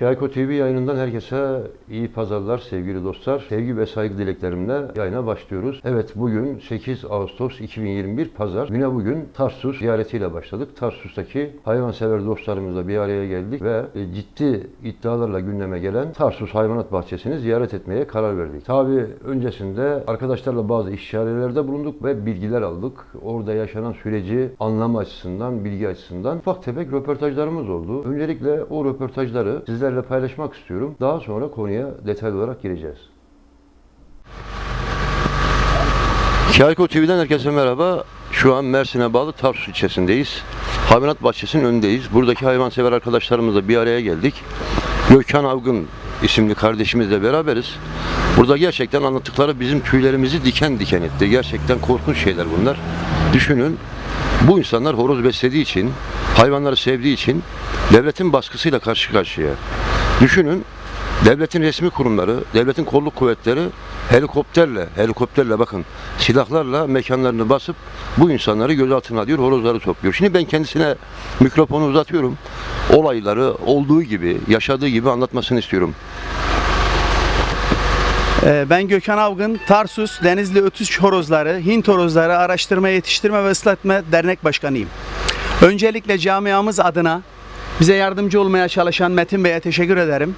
Şahiko TV yayınından herkese iyi pazarlar sevgili dostlar. Sevgi ve saygı dileklerimle yayına başlıyoruz. Evet bugün 8 Ağustos 2021 Pazar. Güne bugün Tarsus ziyaretiyle başladık. Tarsus'taki hayvansever dostlarımızla bir araya geldik ve e, ciddi iddialarla gündeme gelen Tarsus Hayvanat Bahçesi'ni ziyaret etmeye karar verdik. Tabi öncesinde arkadaşlarla bazı işarelerde bulunduk ve bilgiler aldık. Orada yaşanan süreci anlama açısından, bilgi açısından ufak tefek röportajlarımız oldu. Öncelikle o röportajları sizlerle paylaşmak istiyorum. Daha sonra konuya detaylı olarak gireceğiz. Kayko TV'den herkese merhaba. Şu an Mersin'e bağlı Tarsus ilçesindeyiz. Hayvanat bahçesinin önündeyiz. Buradaki hayvansever arkadaşlarımızla bir araya geldik. Gökhan Avgın isimli kardeşimizle beraberiz. Burada gerçekten anlattıkları bizim tüylerimizi diken diken etti. Gerçekten korkunç şeyler bunlar. Düşünün bu insanlar horoz beslediği için, hayvanları sevdiği için devletin baskısıyla karşı karşıya. Düşünün devletin resmi kurumları, devletin kolluk kuvvetleri helikopterle, helikopterle bakın silahlarla mekanlarını basıp bu insanları gözaltına alıyor, horozları topluyor. Şimdi ben kendisine mikrofonu uzatıyorum. Olayları olduğu gibi, yaşadığı gibi anlatmasını istiyorum. Ee, Ben Gökhan Avgın, Tarsus Denizli Ötüş Horozları, Hint Horozları Araştırma, Yetiştirme ve Islatma Dernek Başkanıyım. Öncelikle camiamız adına bize yardımcı olmaya çalışan Metin Bey'e teşekkür ederim.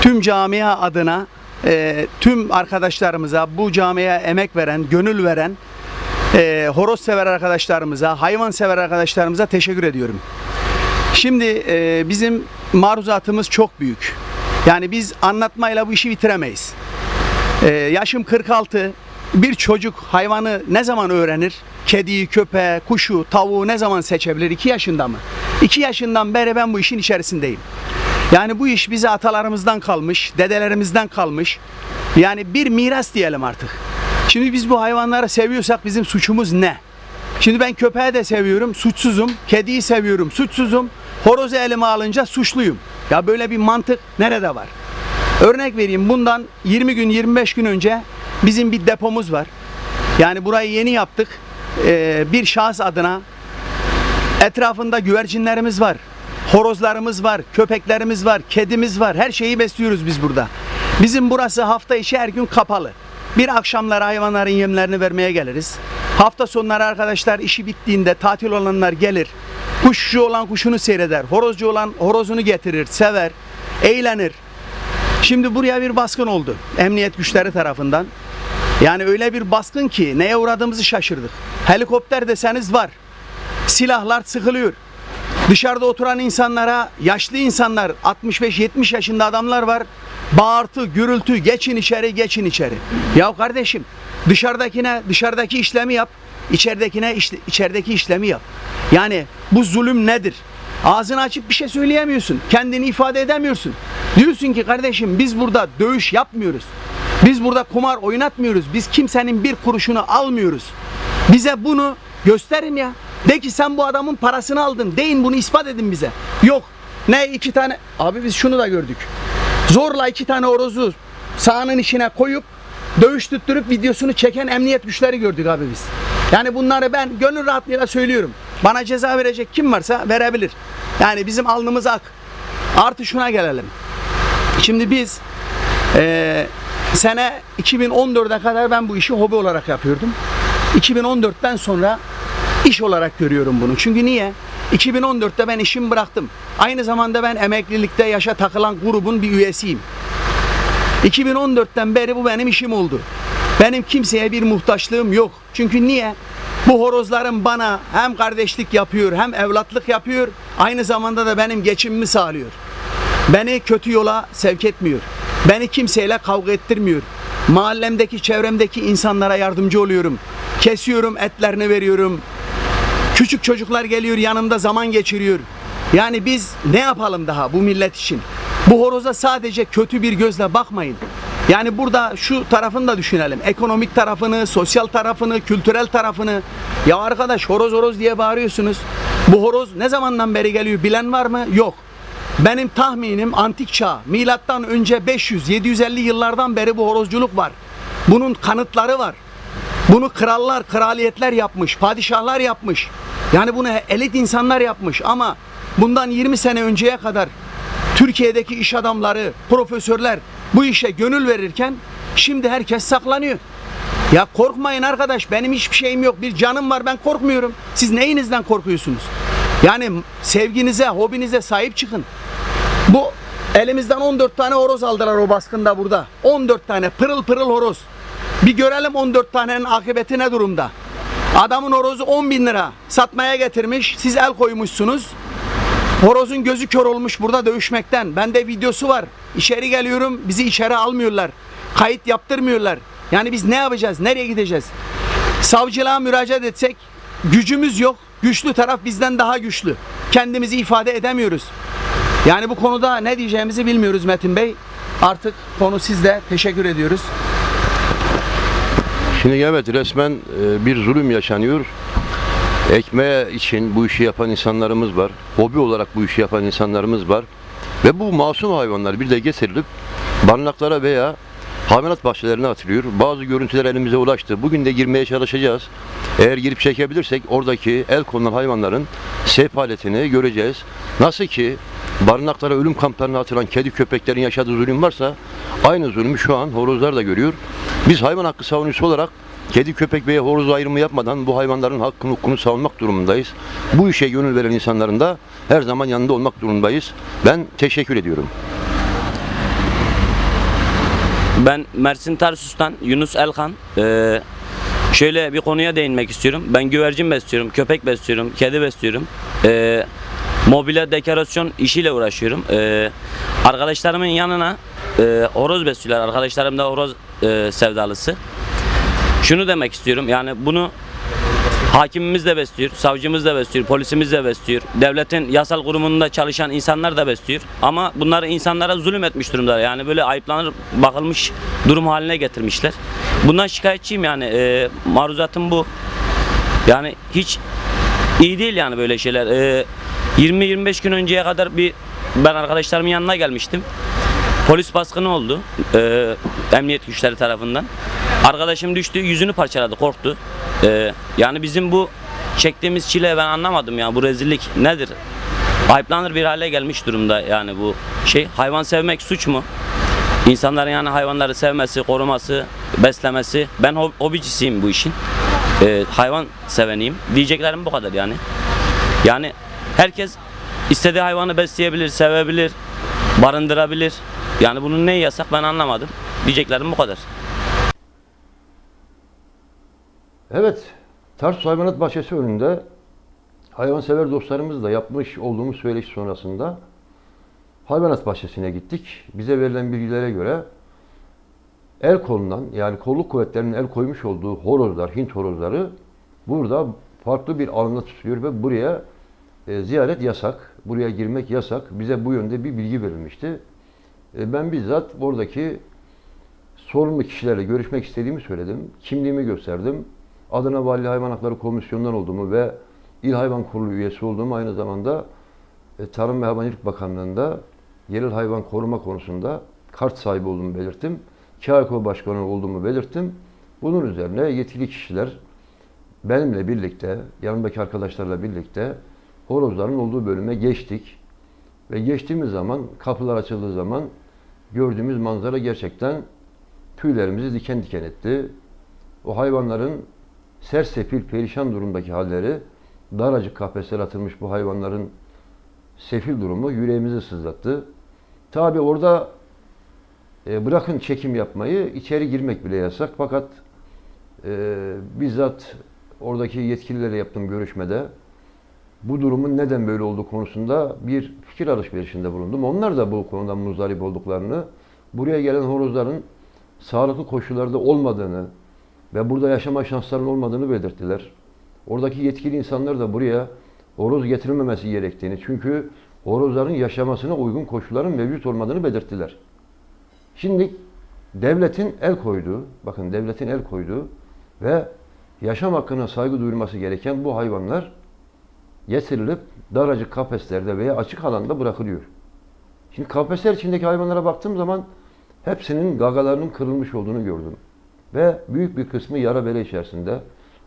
Tüm camia adına, e, tüm arkadaşlarımıza, bu camiye emek veren, gönül veren, e, horoz sever arkadaşlarımıza, hayvan sever arkadaşlarımıza teşekkür ediyorum. Şimdi e, bizim maruzatımız çok büyük. Yani biz anlatmayla bu işi bitiremeyiz. Ee, yaşım 46. Bir çocuk hayvanı ne zaman öğrenir? Kediyi, köpeği, kuşu, tavuğu ne zaman seçebilir? 2 yaşında mı? 2 yaşından beri ben bu işin içerisindeyim. Yani bu iş bize atalarımızdan kalmış, dedelerimizden kalmış. Yani bir miras diyelim artık. Şimdi biz bu hayvanları seviyorsak bizim suçumuz ne? Şimdi ben köpeği de seviyorum, suçsuzum. Kediyi seviyorum, suçsuzum. Horozu elime alınca suçluyum. Ya böyle bir mantık nerede var? Örnek vereyim bundan 20 gün 25 gün önce bizim bir depomuz var. Yani burayı yeni yaptık. Ee, bir şahıs adına etrafında güvercinlerimiz var. Horozlarımız var, köpeklerimiz var, kedimiz var. Her şeyi besliyoruz biz burada. Bizim burası hafta içi her gün kapalı. Bir akşamları hayvanların yemlerini vermeye geliriz. Hafta sonları arkadaşlar işi bittiğinde tatil olanlar gelir. Kuşçu olan kuşunu seyreder. Horozcu olan horozunu getirir, sever, eğlenir. Şimdi buraya bir baskın oldu. Emniyet güçleri tarafından. Yani öyle bir baskın ki neye uğradığımızı şaşırdık. Helikopter deseniz var. Silahlar sıkılıyor. Dışarıda oturan insanlara, yaşlı insanlar, 65-70 yaşında adamlar var. Bağırtı, gürültü, geçin içeri, geçin içeri. Ya kardeşim, dışarıdakine dışarıdaki işlemi yap, içeridekine işte, içerideki işlemi yap. Yani bu zulüm nedir? Ağzını açıp bir şey söyleyemiyorsun. Kendini ifade edemiyorsun. Diyorsun ki kardeşim biz burada dövüş yapmıyoruz. Biz burada kumar oynatmıyoruz. Biz kimsenin bir kuruşunu almıyoruz. Bize bunu gösterin ya. De ki sen bu adamın parasını aldın. Deyin bunu ispat edin bize. Yok. Ne iki tane. Abi biz şunu da gördük. Zorla iki tane horozu sahanın içine koyup dövüş tutturup videosunu çeken emniyet güçleri gördük abi biz. Yani bunları ben gönül rahatlığıyla söylüyorum. Bana ceza verecek kim varsa verebilir. Yani bizim alnımız ak. Artı şuna gelelim. Şimdi biz eee, sene 2014'e kadar ben bu işi hobi olarak yapıyordum. 2014'ten sonra iş olarak görüyorum bunu. Çünkü niye? 2014'te ben işimi bıraktım. Aynı zamanda ben emeklilikte yaşa takılan grubun bir üyesiyim. 2014'ten beri bu benim işim oldu. Benim kimseye bir muhtaçlığım yok. Çünkü niye? Bu horozlarım bana hem kardeşlik yapıyor hem evlatlık yapıyor. Aynı zamanda da benim geçimimi sağlıyor. Beni kötü yola sevk etmiyor. Beni kimseyle kavga ettirmiyor. Mahallemdeki, çevremdeki insanlara yardımcı oluyorum. Kesiyorum, etlerini veriyorum. Küçük çocuklar geliyor yanımda zaman geçiriyor. Yani biz ne yapalım daha bu millet için? Bu horoza sadece kötü bir gözle bakmayın. Yani burada şu tarafını da düşünelim. Ekonomik tarafını, sosyal tarafını, kültürel tarafını. Ya arkadaş horoz horoz diye bağırıyorsunuz. Bu horoz ne zamandan beri geliyor bilen var mı? Yok. Benim tahminim antik çağ, milattan önce 500-750 yıllardan beri bu horozculuk var. Bunun kanıtları var. Bunu krallar, kraliyetler yapmış, padişahlar yapmış. Yani bunu elit insanlar yapmış ama bundan 20 sene önceye kadar Türkiye'deki iş adamları, profesörler bu işe gönül verirken şimdi herkes saklanıyor. Ya korkmayın arkadaş benim hiçbir şeyim yok. Bir canım var ben korkmuyorum. Siz neyinizden korkuyorsunuz? Yani sevginize, hobinize sahip çıkın. Bu elimizden 14 tane horoz aldılar o baskında burada. 14 tane pırıl pırıl horoz. Bir görelim 14 tanenin akıbeti ne durumda. Adamın horozu 10 bin lira satmaya getirmiş. Siz el koymuşsunuz. Horozun gözü kör olmuş burada dövüşmekten. Bende videosu var. İçeri geliyorum bizi içeri almıyorlar. Kayıt yaptırmıyorlar. Yani biz ne yapacağız? Nereye gideceğiz? Savcılığa müracaat etsek gücümüz yok. Güçlü taraf bizden daha güçlü. Kendimizi ifade edemiyoruz. Yani bu konuda ne diyeceğimizi bilmiyoruz Metin Bey. Artık konu sizde. Teşekkür ediyoruz. Şimdi evet resmen e, bir zulüm yaşanıyor. Ekmeğe için bu işi yapan insanlarımız var. Hobi olarak bu işi yapan insanlarımız var. Ve bu masum hayvanlar bir de getirilip barınaklara veya hayvanat bahçelerine atılıyor. Bazı görüntüler elimize ulaştı. Bugün de girmeye çalışacağız. Eğer girip çekebilirsek oradaki el konulan hayvanların sefaletini göreceğiz. Nasıl ki barınaklara ölüm kamplarına atılan kedi köpeklerin yaşadığı zulüm varsa aynı zulmü şu an horozlar da görüyor. Biz hayvan hakkı savunucusu olarak kedi köpek veya horoz ayrımı yapmadan bu hayvanların hakkını hukukunu savunmak durumundayız. Bu işe gönül veren insanların da her zaman yanında olmak durumundayız. Ben teşekkür ediyorum. Ben Mersin Tarsus'tan Yunus Elkan. Ee, şöyle bir konuya değinmek istiyorum. Ben güvercin besliyorum, köpek besliyorum, kedi besliyorum. Ee, mobilya dekorasyon işiyle uğraşıyorum. Ee, arkadaşlarımın yanına e, horoz besliyorlar. Arkadaşlarım da horoz e, sevdalısı. Şunu demek istiyorum. Yani bunu Hakimimiz de besliyor, savcımız da besliyor, polisimiz de besliyor. Devletin yasal kurumunda çalışan insanlar da besliyor. Ama bunları insanlara zulüm etmiş durumda. Yani böyle ayıplanır bakılmış durum haline getirmişler. Bundan şikayetçiyim yani. E, maruzatım bu. Yani hiç iyi değil yani böyle şeyler. E, 20-25 gün önceye kadar bir ben arkadaşlarımın yanına gelmiştim. Polis baskını oldu. E, emniyet güçleri tarafından. Arkadaşım düştü, yüzünü parçaladı, korktu. E, yani bizim bu çektiğimiz çile ben anlamadım ya. Bu rezillik nedir? Ayıplanır bir hale gelmiş durumda yani bu şey. Hayvan sevmek suç mu? İnsanların yani hayvanları sevmesi, koruması, beslemesi. Ben hob- hobicisiyim bu işin. E, hayvan seveniyim. Diyeceklerim bu kadar yani. Yani herkes istediği hayvanı besleyebilir, sevebilir, barındırabilir. Yani bunun neyi yasak ben anlamadım. Diyeceklerim bu kadar. Evet, Tarsus Hayvanat Bahçesi önünde hayvansever dostlarımızla yapmış olduğumuz söyleşi sonrasında hayvanat bahçesine gittik. Bize verilen bilgilere göre el konulan yani kolluk kuvvetlerinin el koymuş olduğu horozlar, Hint horozları burada farklı bir alanda tutuluyor ve buraya e, ziyaret yasak. Buraya girmek yasak. Bize bu yönde bir bilgi verilmişti. E, ben bizzat oradaki sorumlu kişilerle görüşmek istediğimi söyledim. Kimliğimi gösterdim. Adana Vali Hayvan Hakları Komisyonu'ndan olduğumu ve İl Hayvan Kurulu üyesi olduğumu aynı zamanda e, Tarım ve Hayvancılık Bakanlığı'nda yerel hayvan koruma konusunda kart sahibi olduğumu belirttim. KYK Başkanı olduğumu belirttim. Bunun üzerine yetkili kişiler benimle birlikte, yanımdaki arkadaşlarla birlikte horozların olduğu bölüme geçtik. Ve geçtiğimiz zaman, kapılar açıldığı zaman gördüğümüz manzara gerçekten tüylerimizi diken diken etti. O hayvanların sersefil, perişan durumdaki halleri, daracık kafeslere atılmış bu hayvanların sefil durumu yüreğimizi sızlattı. Tabi orada e, bırakın çekim yapmayı, içeri girmek bile yasak. Fakat e, bizzat oradaki yetkililerle yaptığım görüşmede bu durumun neden böyle olduğu konusunda bir fikir alışverişinde bulundum. Onlar da bu konudan muzdarip olduklarını, buraya gelen horozların sağlıklı koşullarda olmadığını ve burada yaşama şanslarının olmadığını belirttiler. Oradaki yetkili insanlar da buraya horoz getirilmemesi gerektiğini, çünkü horozların yaşamasına uygun koşulların mevcut olmadığını belirttiler. Şimdi devletin el koyduğu, bakın devletin el koyduğu ve yaşam hakkına saygı duyulması gereken bu hayvanlar getirilip daracık kafeslerde veya açık alanda bırakılıyor. Şimdi kafesler içindeki hayvanlara baktığım zaman hepsinin gagalarının kırılmış olduğunu gördüm. Ve büyük bir kısmı yara bere içerisinde.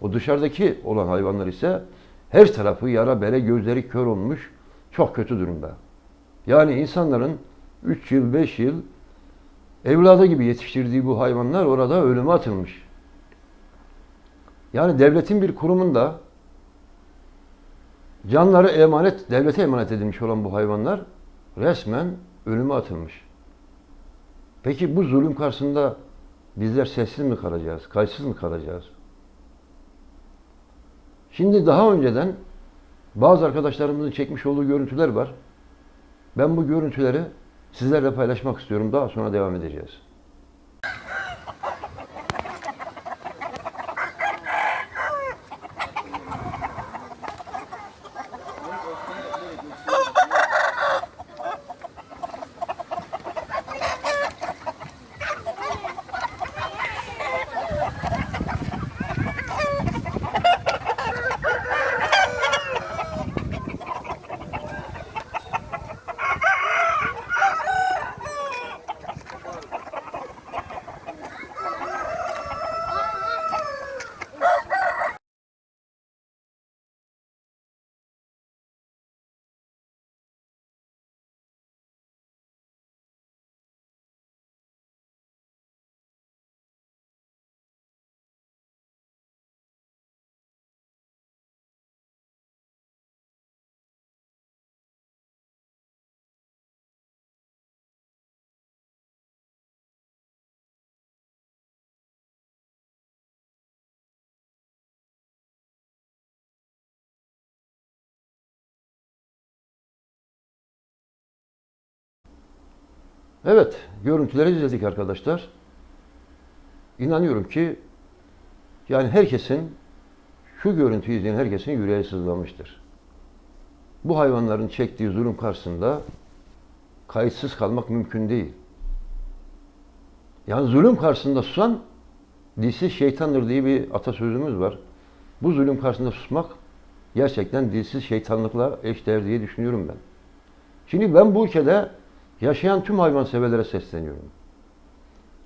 O dışarıdaki olan hayvanlar ise her tarafı yara bere, gözleri kör olmuş, çok kötü durumda. Yani insanların 3 yıl, 5 yıl evladı gibi yetiştirdiği bu hayvanlar orada ölüme atılmış. Yani devletin bir kurumunda canları emanet, devlete emanet edilmiş olan bu hayvanlar resmen ölüme atılmış. Peki bu zulüm karşısında bizler sessiz mi kalacağız, kayıtsız mı kalacağız? Şimdi daha önceden bazı arkadaşlarımızın çekmiş olduğu görüntüler var. Ben bu görüntüleri sizlerle paylaşmak istiyorum. Daha sonra devam edeceğiz. Evet, görüntüleri izledik arkadaşlar. İnanıyorum ki yani herkesin şu görüntüyü izleyen herkesin yüreği sızlamıştır. Bu hayvanların çektiği zulüm karşısında kayıtsız kalmak mümkün değil. Yani zulüm karşısında susan dilsiz şeytandır diye bir atasözümüz var. Bu zulüm karşısında susmak gerçekten dilsiz şeytanlıkla eşdeğer diye düşünüyorum ben. Şimdi ben bu ülkede yaşayan tüm hayvanseverlere sesleniyorum.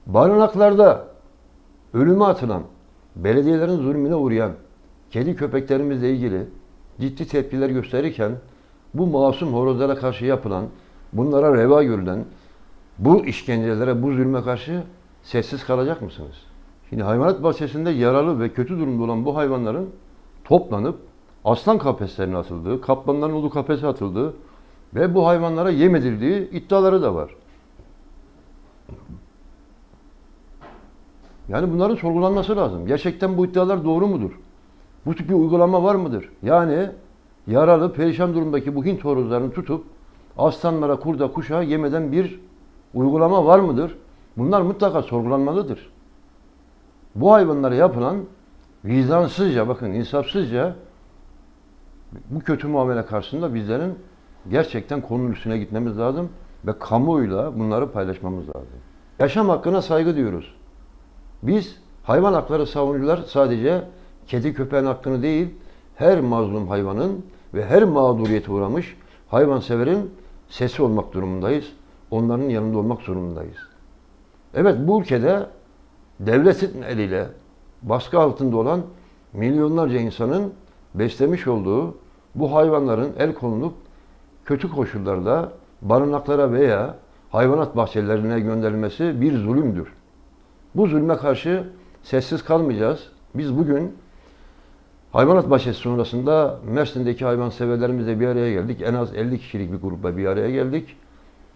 Barınaklarda ölüme atılan, belediyelerin zulmüne uğrayan kedi köpeklerimizle ilgili ciddi tepkiler gösterirken bu masum horozlara karşı yapılan, bunlara reva görülen bu işkencelere, bu zulme karşı sessiz kalacak mısınız? Şimdi hayvanat bahçesinde yaralı ve kötü durumda olan bu hayvanların toplanıp aslan kafeslerine atıldığı, kaplanların olduğu kafese atıldığı ve bu hayvanlara yem edildiği iddiaları da var. Yani bunların sorgulanması lazım. Gerçekten bu iddialar doğru mudur? Bu tip bir uygulama var mıdır? Yani yaralı, perişan durumdaki bu Hint horozlarını tutup aslanlara, kurda, kuşa yem eden bir uygulama var mıdır? Bunlar mutlaka sorgulanmalıdır. Bu hayvanlara yapılan vicdansızca, bakın insafsızca bu kötü muamele karşısında bizlerin gerçekten konunun üstüne gitmemiz lazım ve kamuoyuyla bunları paylaşmamız lazım. Yaşam hakkına saygı diyoruz. Biz hayvan hakları savunucular sadece kedi köpeğin hakkını değil, her mazlum hayvanın ve her mağduriyete uğramış hayvanseverin sesi olmak durumundayız. Onların yanında olmak zorundayız. Evet bu ülkede devletin eliyle baskı altında olan milyonlarca insanın beslemiş olduğu bu hayvanların el konulup kötü koşullarda barınaklara veya hayvanat bahçelerine gönderilmesi bir zulümdür. Bu zulme karşı sessiz kalmayacağız. Biz bugün hayvanat bahçesi sonrasında Mersin'deki hayvanseverlerimizle bir araya geldik. En az 50 kişilik bir grupla bir araya geldik.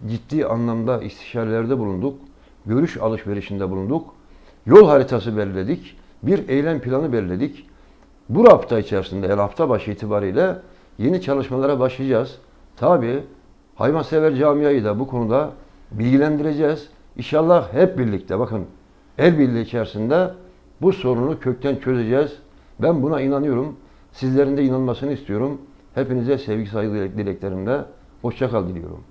Ciddi anlamda istişarelerde bulunduk. Görüş alışverişinde bulunduk. Yol haritası belirledik. Bir eylem planı belirledik. Bu hafta içerisinde, yani hafta başı itibariyle yeni çalışmalara başlayacağız. Tabi hayvansever camiayı da bu konuda bilgilendireceğiz. İnşallah hep birlikte bakın el birliği içerisinde bu sorunu kökten çözeceğiz. Ben buna inanıyorum. Sizlerin de inanmasını istiyorum. Hepinize sevgi saygı dileklerimle hoşça kal diliyorum.